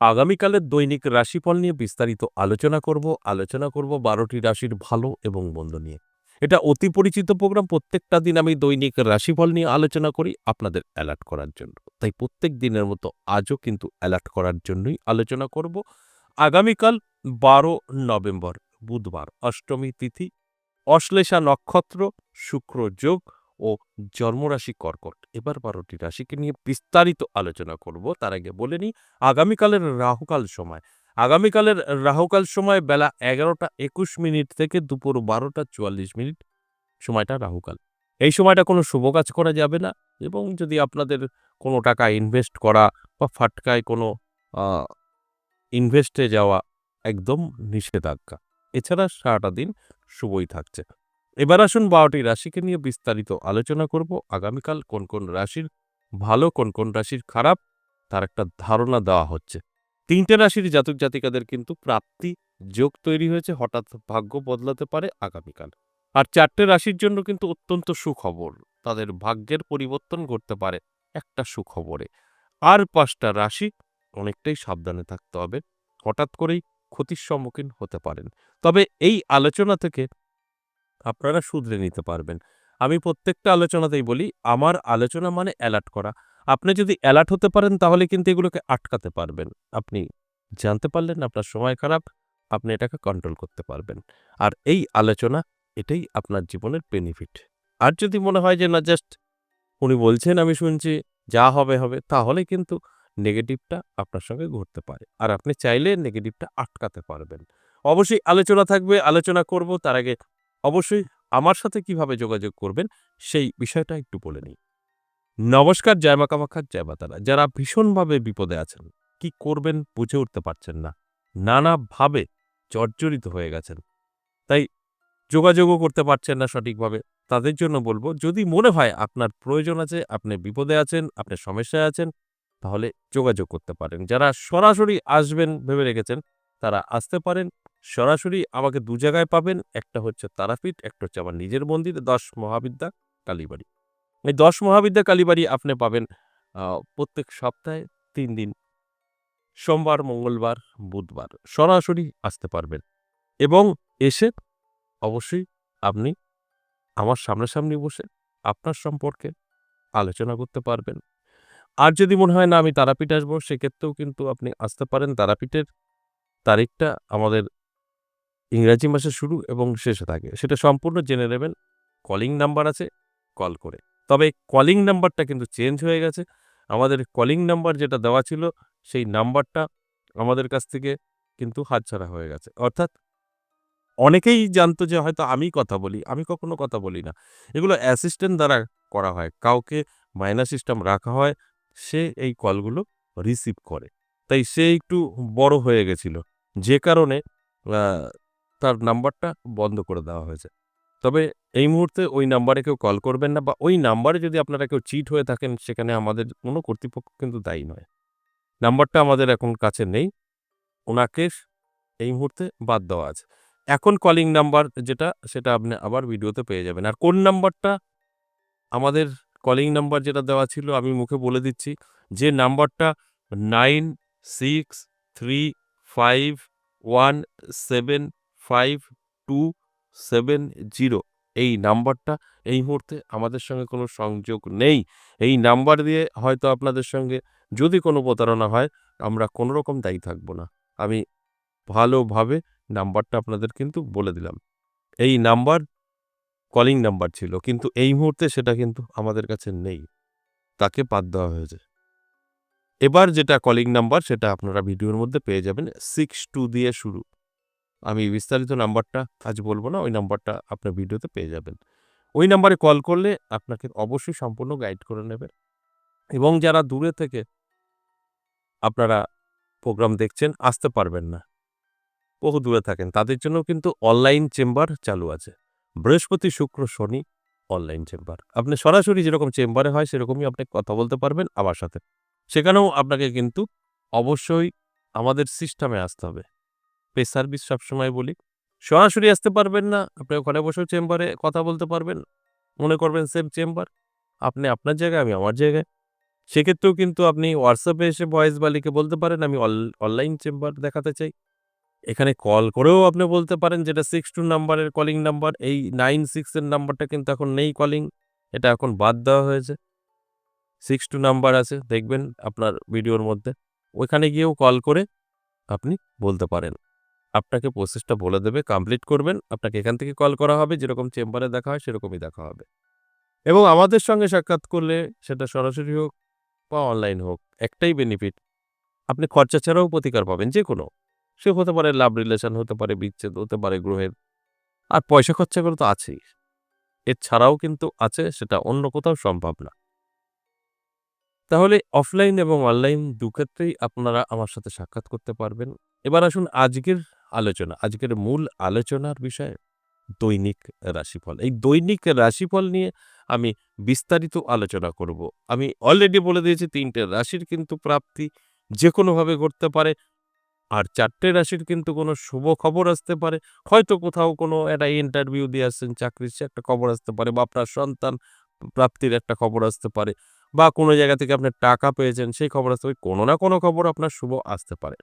আগামীকালের দৈনিক রাশিফল নিয়ে বিস্তারিত আলোচনা করব। আলোচনা করব বারোটি রাশির ভালো এবং মন্দ নিয়ে। এটা অতি পরিচিত প্রোগ্রাম। প্রত্যেকটা দিন আমি দৈনিক রাশিফল নিয়ে আলোচনা করি আপনাদের অ্যালার্ট করার জন্য। তাই প্রত্যেক দিনের মতো আজও কিন্তু অ্যালার্ট করার জন্যই আলোচনা করব। আগামীকাল বারো নভেম্বর, বুধবার, অষ্টমী তিথি, অশ্লেষা নক্ষত্র, শুক্র যোগ ও জন্মরাশি কর্কট। এবার বারোটি রাশিকে নিয়ে বিস্তারিত আলোচনা করব। তার আগে বলে নিই, আগামীকালের রাহুকাল সময়। আগামীকালের রাহুকাল সময় বেলা এগারোটা একুশ মিনিট থেকে দুপুর বারোটা চুয়াল্লিশ মিনিট। সময়টা রাহুকাল। এই সময়টা কোনো শুভ কাজ করা যাবে না এবং যদি আপনাদের কোনো টাকা ইনভেস্ট করা বা ফাটকায় কোনো ইনভেস্টে যাওয়া একদম নিষেধাজ্ঞা। এছাড়া সারাটা দিন শুভই থাকছে। এবার আসুন বারোটি রাশিকে নিয়ে বিস্তারিত আলোচনা করব। আগামীকাল কোন কোন রাশির ভালো, কোন কোন রাশির খারাপ, তার একটা ধারণা দেওয়া হচ্ছে। তিনটে রাশির জাতক জাতিকাদের কিন্তু প্রাপ্তি যোগ তৈরি হয়েছে, হঠাৎ ভাগ্য বদলাতে পারে আগামীকাল। আর চারটে রাশির জন্য কিন্তু অত্যন্ত সুখবর, তাদের ভাগ্যের পরিবর্তন ঘটতে পারে একটা সুখবরে। আর পাঁচটা রাশি অনেকটাই সাবধানে থাকতে হবে, হঠাৎ করেই ক্ষতির সম্মুখীন হতে পারেন। তবে এই আলোচনা থেকে আপনারা শুধরে নিতে পারবেন। আমি প্রত্যেকটা আলোচনাতেই বলি, আমার আলোচনা মানে অ্যালার্ট করা। আপনি যদি অ্যালার্ট হতে পারেন, তাহলে কিন্তু এগুলোকে আটকাতে পারবেন। আপনি জানতে পারলেন আপনার সময় খারাপ, আপনি এটাকে কন্ট্রোল করতে পারবেন। আর এই আলোচনা, এটাই আপনার জীবনের বেনিফিট আর যদি মনে হয় যে, না জাস্ট উনি বলছেন, আমি শুনছি, যা হবে হবে, তাহলে কিন্তু নেগেটিভটা আপনার সঙ্গে ঘটতে পারে। আর আপনি চাইলে নেগেটিভটা আটকাতে পারবেন। অবশ্যই আলোচনা থাকবে, আলোচনা করব, তার আগে অবশ্যই আমার সাথে কীভাবে যোগাযোগ করবেন, সেই বিষয়টা একটু বলে নিই। নমস্কার, জয় মা জয় মাতারা যারা ভীষণভাবে বিপদে আছেন, কি করবেন বুঝে উঠতে পারছেন না। নানাভাবে জর্জরিত হয়ে গেছেন। তাই যোগাযোগও করতে পারছেন না সঠিকভাবে। তাদের জন্য বলব, যদি মনে হয় আপনার প্রয়োজন আছে, আপনি বিপদে আছেন, আপনি সমস্যায় আছেন, তাহলে যোগাযোগ করতে পারেন। যারা সরাসরি আসবেন, ভেবে রেখেছেন, তারা আসতে পারেন। সরাসরি আমাকে দু জায়গায় পাবেন, একটা হচ্ছে তারাপীঠ, একটা হচ্ছে আমার নিজের মন্দির, দশ মহাবিদ্যা কালীবাড়ি। এই দশ মহাবিদ্যা কালীবাড়ি আপনি পাবেন প্রত্যেক সপ্তাহে তিন দিন, সোমবার, মঙ্গলবার, বুধবার, সরাসরি আসতে পারবেন। এবং এসে অবশ্যই আপনি আমার সামনাসামনি বসে আপনার সম্পর্কে আলোচনা করতে পারবেন। আর যদি মনে হয় না আমি তারাপীঠ আসব, সেক্ষেত্রেও কিন্তু আপনি আসতে পারেন। তারাপীঠের তারিখটা আমাদের ইংরাজি মাসে শুরু এবং শেষে থাকে। সেটা সম্পূর্ণ জেনে নেবেন। কলিং নাম্বার আছে, কল করে। তবে কলিং নাম্বারটা কিন্তু চেঞ্জ হয়ে গেছে। আমাদের কলিং নাম্বার যেটা দেওয়া ছিল, সেই নাম্বারটা আমাদের কাছ থেকে কিন্তু হাতছাড়া হয়ে গেছে। অর্থাৎ অনেকেই জানতো যে হয়তো আমি কথা বলি, আমি কখনো কথা বলি না। এগুলো অ্যাসিস্ট্যান্ট দ্বারা করা হয়। কাউকে মাইনা সিস্টেম রাখা হয়, সে এই কলগুলো রিসিভ করে। তাই সে একটু বড় হয়ে গেছিল। যে কারণে তার নাম্বারটা বন্ধ করে দেওয়া হয়েছে। তবে এই মুহূর্তে ওই নাম্বারে কেউ কল করবেন না বা ওই নাম্বারে যদি আপনারা কেউ চিট হয়ে থাকেন, সেখানে আমাদের কোনো কর্তৃপক্ষ কিন্তু দায়ী নয়। নাম্বারটা আমাদের এখন কাছে নেই। ওনাকে এই মুহূর্তে বাদ দেওয়া আছে। এখন কলিং নাম্বার যেটা, সেটা আপনি আবার ভিডিওতে পেয়ে যাবেন। আর কোন নাম্বারটা? আমাদের কলিং নাম্বার যেটা দেওয়া ছিল, আমি মুখে বলে দিচ্ছি, যে নাম্বারটা nine six three five one seven five two seven zero এই নাম্বারটা এই মুহূর্তে আমাদের সঙ্গে কোনো সংযোগ নেই। এই নাম্বার দিয়ে হয়তো আপনাদের সঙ্গে যদি কোনো প্রতারণা হয়, আমরা কোনো রকম দায়ী থাকব না। আমি ভালোভাবে নাম্বারটা আপনাদের কিন্তু বলে দিলাম। এই নাম্বার কলিং নাম্বার ছিল, কিন্তু এই মুহূর্তে সেটা কিন্তু আমাদের কাছে নেই। তাকে বাদ দেওয়া হয়েছে। এবার যেটা কলিং নাম্বার, সেটা আপনারা ভিডিওর মধ্যে পেয়ে যাবেন। সিক্স টু দিয়ে শুরু। আমি বিস্তারিত নাম্বারটা আজ বলব না, ওই নাম্বারটা আপনার ভিডিওতে পেয়ে যাবেন। ওই নাম্বারে কল করলে আপনাকে অবশ্যই সম্পূর্ণ গাইড করে নেবে এবং যারা দূরে থেকে আপনারা প্রোগ্রাম দেখছেন, আসতে পারবেন না। বহু দূরে থাকেন, তাদের জন্য কিন্তু অনলাইন চেম্বার চালু আছে। বৃহস্পতি, শুক্র, শনি অনলাইন চেম্বার। আপনি সরাসরি যেরকম চেম্বারে হয়, সেরকমই আপনি কথা বলতে পারবেন আমার সাথে। সেখানেও আপনাকে কিন্তু অবশ্যই আমাদের সিস্টেমে আসতে হবে। পে সার্ভিস সবসময় বলি সরাসরি আসতে পারবেন না, আপনি ঘরে বসেও চেম্বারে কথা বলতে পারবেন, মনে করবেন সেম চেম্বার আপনি আপনার জায়গায়, আমি আমার জায়গায় সেক্ষেত্রেও কিন্তু আপনি হোয়াটসঅ্যাপে এসে ভয়েস বা লিখে বলতে পারেন, আমি অনলাইন চেম্বার দেখাতে চাই। এখানে কল করেও আপনি বলতে পারেন, যেটা 62 নাম্বারের কলিং নাম্বার এই নাইন সিক্সের নাম্বারটা কিন্তু এখন নেই কলিং। এটা এখন বাদ দেওয়া হয়েছে। 62 নাম্বার আছে, দেখবেন আপনার ভিডিওর মধ্যে। ওইখানে গিয়েও কল করে আপনি বলতে পারেন। আপনাকে প্রসেসটা বলে দেবে, কমপ্লিট করবেন। আপনাকে এখান থেকে কল করা হবে যেরকম চেম্বারে দেখা হয় সেরকমই দেখা হবে। এবং আমাদের সঙ্গে সাক্ষাৎ করলে সেটা সরাসরি হোক বা অনলাইন হোক একটাই বেনিফিট। আপনি খরচা ছাড়াও প্রতিকার পাবেন যে কোনো সে হতে পারে লাভ রিলেশন হতে পারে, বিচ্ছেদ হতে পারে গ্রহের। আর পয়সা খরচা করে তো আছেই। এছাড়াও কিন্তু আছে সেটা অন্য কোথাও সম্ভব না। তাহলে অফলাইন এবং অনলাইন দুক্ষেত্রেই আপনারা আমার সাথে সাক্ষাৎ করতে পারবেন। এবার আসুন আজকের আলোচনা। আজকের মূল আলোচনার বিষয়ে দৈনিক রাশিফল। এই দৈনিক রাশিফল নিয়ে আমি বিস্তারিত আলোচনা করব। আমি অলরেডি বলে দিয়েছি ৩ টে রাশির কিন্তু প্রাপ্তি যে কোনোভাবে ঘটতে পারে। আর চারটে রাশির কিন্তু কোনো শুভ খবর আসতে পারে। হয়তো কোথাও কোনো একটা ইন্টারভিউ দিয়ে আসছেন, চাকরির একটা খবর আসতে পারে, বা আপনার সন্তান প্রাপ্তির একটা খবর আসতে পারে, বা কোনো জায়গা থেকে আপনি টাকা পেয়েছেন, সেই খবর আসতে পারে। কোনো না কোনো খবর আপনার শুভ আসতে পারে।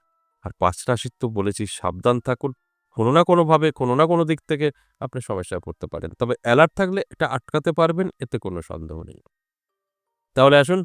আর ৫ রাশির তো বলেছি সাবধান থাকুন। কোনো না কোনোভাবে কোনো না কোনো দিক থেকে আপনি সমস্যায় পড়তে পারেন। তবে অ্যালার্ট থাকলে এটা আটকাতে পারবেন এতে কোনো সন্দেহ নেই। তাহলে আসুন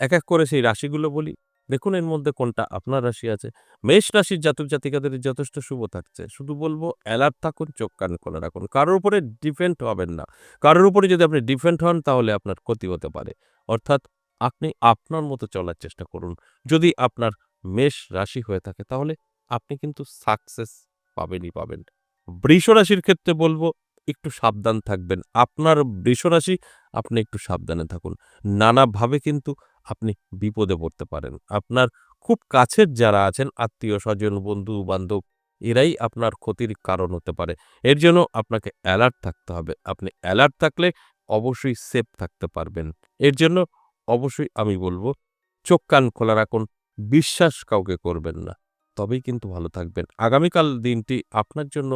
এক, এক করে সেই রাশিগুলো বলি। দেখুন এর মধ্যে কোনটা আপনার রাশি আছে। মেষ রাশির জাতক জাতিকাদের যথেষ্ট শুভ থাকছে। শুধু বলব অ্যালার্ট থাকুন, চোখ কান খোলা রাখুন। কারোর উপরে ডিপেন্ড হবেন না। কারোর উপরে যদি আপনি ডিপেন্ড হন তাহলে আপনার ক্ষতি হতে পারে। অর্থাৎ আপনি আপনার মতো চলার চেষ্টা করুন। যদি আপনার মেষ রাশি হয়ে থাকে তাহলে আপনি কিন্তু সাকসেস পাবেনই পাবেন। বৃষ রাশির ক্ষেত্রে বলব একটু সাবধান থাকবেন। আপনার বৃষ রাশি আপনি একটু সাবধানে থাকুন। নানাভাবে কিন্তু আপনি বিপদে পড়তে পারেন। আপনার খুব কাছের যারা আছেন আত্মীয়-স্বজন, বন্ধু-বান্ধব এরাই আপনার ক্ষতির কারণ হতে পারে। এর জন্য আপনাকে অ্যালার্ট থাকতে হবে। আপনি অ্যালার্ট থাকলে অবশ্যই সেফ থাকতে পারবেন। এর জন্য অবশ্যই আমি বলব চোখ কান খোলা রাখুন। বিশ্বাস কাউকে করবেন না। তবেই কিন্তু ভালো থাকবেন। আগামীকাল দিনটি আপনার জন্য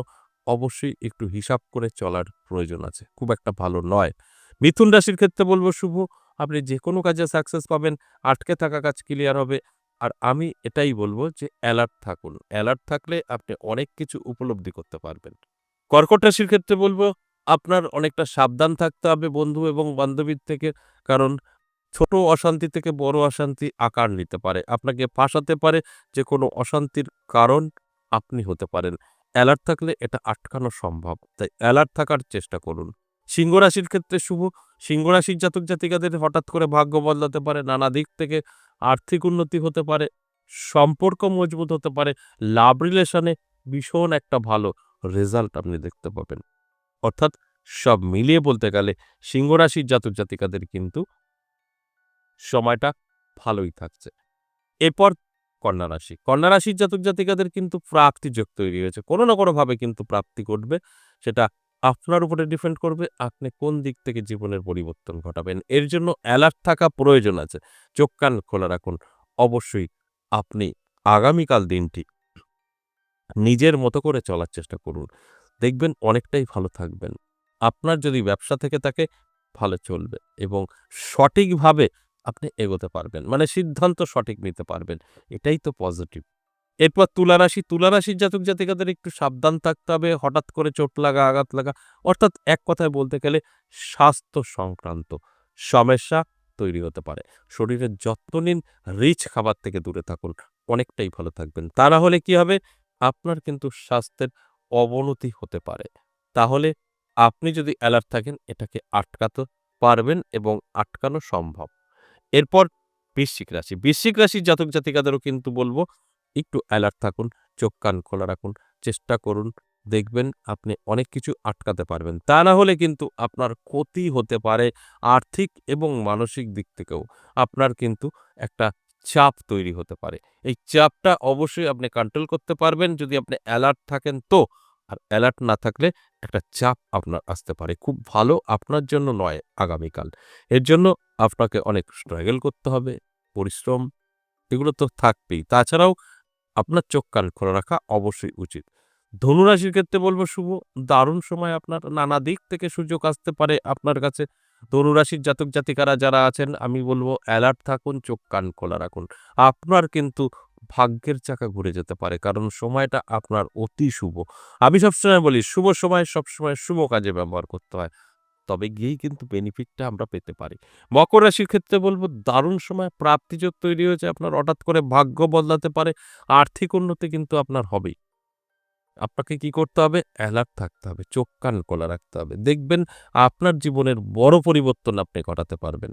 অবশ্যই একটু হিসাব করে চলার প্রয়োজন আছে। খুব একটা ভালো নয়। মিথুন রাশির ক্ষেত্রে বলব শুভ। আপনি যেকোনো কাজে সাকসেস পাবেন। আটকে থাকা কাজ ক্লিয়ার হবে। আর আমি এটাই বলব যে অ্যালার্ট থাকুন। অ্যালার্ট থাকলে আপনি অনেক কিছু উপলব্ধি করতে পারবেন। কর্কট রাশির ক্ষেত্রে বলব, আপনার অনেকটা সাবধান থাকতে হবে বন্ধু এবং বান্ধবীর থেকে। কারণ ছোট অশান্তি থেকে বড় অশান্তি আকার নিতে পারে। আপনাকে ফাঁসাতে পারে যে কোনো অশান্তির কারণ আপনি হতে পারেন। অ্যালার্ট থাকলে এটা আটকানো সম্ভব। তাই অ্যালার্ট থাকার চেষ্টা করুন। সিংহ রাশির ক্ষেত্রে শুভ। সিংহ রাশির জাতক জাতিকাদের হঠাৎ করে ভাগ্য বদলাতে পারে। নানা দিক থেকে আর্থিক উন্নতি হতে পারে। সম্পর্ক মজবুত হতে পারে। লাভ রিলেশনে ভীষণ একটা ভালো রেজাল্ট আপনি দেখতে পাবেন। অর্থাৎ সব মিলিয়ে বলতে গেলে সিংহ রাশির জাতক জাতিকাদের কিন্তু সময়টা ভালোই থাকছে। এরপর কন্যা রাশি। কন্যা রাশির জাতক জাতিকাদের কিন্তু প্রাপ্তিযোগ তৈরি হয়েছে। কোনো না কোনোভাবে কিন্তু প্রাপ্তি ঘটবে। সেটা আপনার উপরে ডিপেন্ড করবে, আপনি কোন দিক থেকে জীবনের পরিবর্তন ঘটাবেন। এর জন্য অ্যালার্ট থাকা প্রয়োজন আছে। চোখ কান খোলা রাখুন। অবশ্যই আপনি আগামীকাল দিনটি নিজের মতো করে চলার চেষ্টা করুন। দেখবেন অনেকটাই ভালো থাকবেন। আপনার যদি ব্যবসা থেকে থাকে, ভালো চলবে এবং সঠিকভাবে আপনি এগোতে পারবেন। মানে সিদ্ধান্ত সঠিক নিতে পারবেন। এটাই তো পজিটিভ। এরপর তুলা রাশি। তুলা রাশির জাতক জাতিকাদের একটু সাবধান থাকতে হবে। হঠাৎ করে চোট লাগা, আঘাত লাগা অর্থাৎ এক কথায় বলতে গেলে স্বাস্থ্য সংক্রান্ত সমস্যা তৈরি হতে পারে। শরীরের যত্ন নিন, রিচ খাবার থেকে দূরে থাকুন। অনেকটাই ভালো থাকবেন। তা না হলে কি হবে? আপনার কিন্তু স্বাস্থ্যের অবনতি হতে পারে। তাহলে আপনি যদি অ্যালার্ট থাকেন এটাকে আটকাতে পারবেন এবং আটকানো সম্ভব। এরপর বৃশ্চিক রাশি। বৃশ্চিক রাশির জাতক জাতিকাদেরও কিন্তু বলব, একটু অ্যালার্ট থাকুন। চোখ কান খোলা রাখুন। চেষ্টা করুন। দেখবেন আপনি অনেক কিছু আটকাতে পারবেন। তা না হলে কিন্তু আপনার ক্ষতি হতে পারে আর্থিক এবং মানসিক দিক থেকেও। আপনার কিন্তু একটা চাপ তৈরি হতে পারে। এই চাপটা অবশ্যই আপনি কন্ট্রোল করতে পারবেন যদি আপনি অ্যালার্ট থাকেন তো। আর অ্যালার্ট না থাকলে একটা চাপ আপনার আসতে পারে। খুব ভালো আপনার জন্য নয় আগামীকাল। এর জন্য আপনাকে অনেক স্ট্রাগল করতে হবে। পরিশ্রম, এগুলো তো থাকবেই। তাছাড়াও আপনার চোখ কান খোলা রাখা অবশ্যই উচিত। ধনু রাশির ক্ষেত্রে বলব শুভ। দারুণ সময় আপনার। নানা দিক থেকে সুযোগ আসতে পারে আপনার কাছে। ধনুরাশির জাতক জাতিকারা যারা আছেন, আমি বলব অ্যালার্ট থাকুন, চোখ কান খোলা রাখুন আপনার কিন্তু ভাগ্যের চাকা ঘুরে যেতে পারে। কারণ সময়টা আপনার অতি শুভ। আমি সবসময় বলি, শুভ সময় সবসময় শুভ কাজে ব্যবহার করতে হয়। তবে গিয়েই কিন্তু বেনিফিটটা আমরা পেতে পারি। মকর রাশির ক্ষেত্রে বলব, দারুণ সময়, প্রাপ্তিযোগ তৈরি হয়েছে আপনার। হঠাৎ করে ভাগ্য বদলাতে পারে, আর্থিক উন্নতি কিন্তু আপনার হবেই। আপনাকে কি করতে হবে? অ্যালার্ট থাকতে হবে, চোখ কান খোলা রাখতে হবে। দেখবেন, আপনার জীবনের বড় পরিবর্তন আপনি ঘটাতে পারবেন।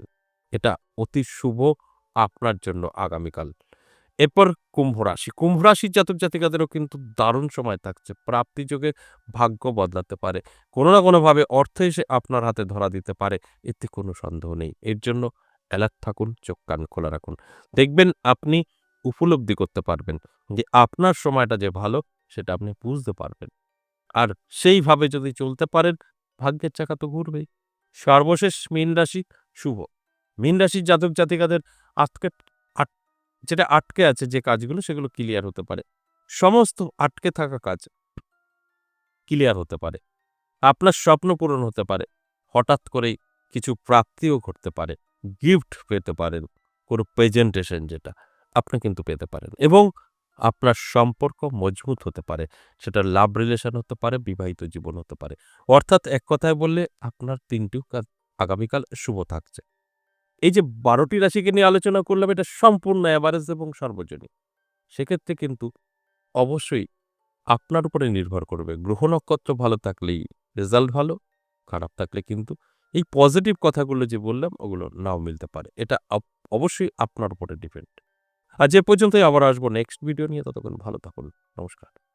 এটা অতি শুভ আপনার জন্য আগামীকাল। এরপর কুম্ভ রাশি। কুম্ভ রাশির জাতক জাতিকাদেরও কিন্তু দারুণ সময় থাকছে। প্রাপ্তিযোগে ভাগ্য বদলাতে পারে। কোনো না কোনোভাবে অর্থ এসে আপনার হাতে ধরা দিতে পারে। এতে কোনো সন্দেহ নেই। এর জন্য অ্যালার্ট থাকুন, চোখ কান খোলা রাখুন। দেখবেন আপনি উপলব্ধি করতে পারবেন যে আপনার সময়টা যে ভালো, সেটা আপনি বুঝতে পারবেন। আর সেইভাবে যদি চলতে পারেন, ভাগ্যের চাকা তো ঘুরবেই। সর্বশেষ মীন রাশি শুভ। মীন রাশির জাতক জাতিকাদের আট যেটা আটকে আছে যে কাজগুলো, সেগুলো ক্লিয়ার হতে পারে। সমস্ত আটকে থাকা কাজ ক্লিয়ার হতে পারে। আপনার স্বপ্ন পূরণ হতে পারে। হঠাৎ করেই কিছু প্রাপ্তিও ঘটতে পারে। গিফট পেতে পারেন। কোনো প্রেজেন্টেশন যেটা, আপনি কিন্তু পেতে পারেন। এবং আপনার সম্পর্ক মজবুত হতে পারে। সেটা লাভ রিলেশন হতে পারে, বিবাহিত জীবন হতে পারে। অর্থাৎ এক কথায় বললে আপনার তিনটিও কাজ আগামীকাল শুভ থাকছে। এই যে বারোটি রাশিকে নিয়ে আলোচনা করলাম, এটা সম্পূর্ণ অ্যাভারেজ এবং সর্বজনীন। সেক্ষেত্রে কিন্তু অবশ্যই আপনার উপরে নির্ভর করবে। গ্রহ নক্ষত্র ভালো থাকলেই রেজাল্ট ভালো, খারাপ থাকলে কিন্তু এই পজিটিভ কথাগুলো যে বললাম, ওগুলো নাও মিলতে পারে। এটা অবশ্যই আপনার উপরে ডিপেন্ড আর যে পর্যন্তই, আবার আসব নেক্সট ভিডিও নিয়ে। ততক্ষণ ভালো থাকুন। নমস্কার।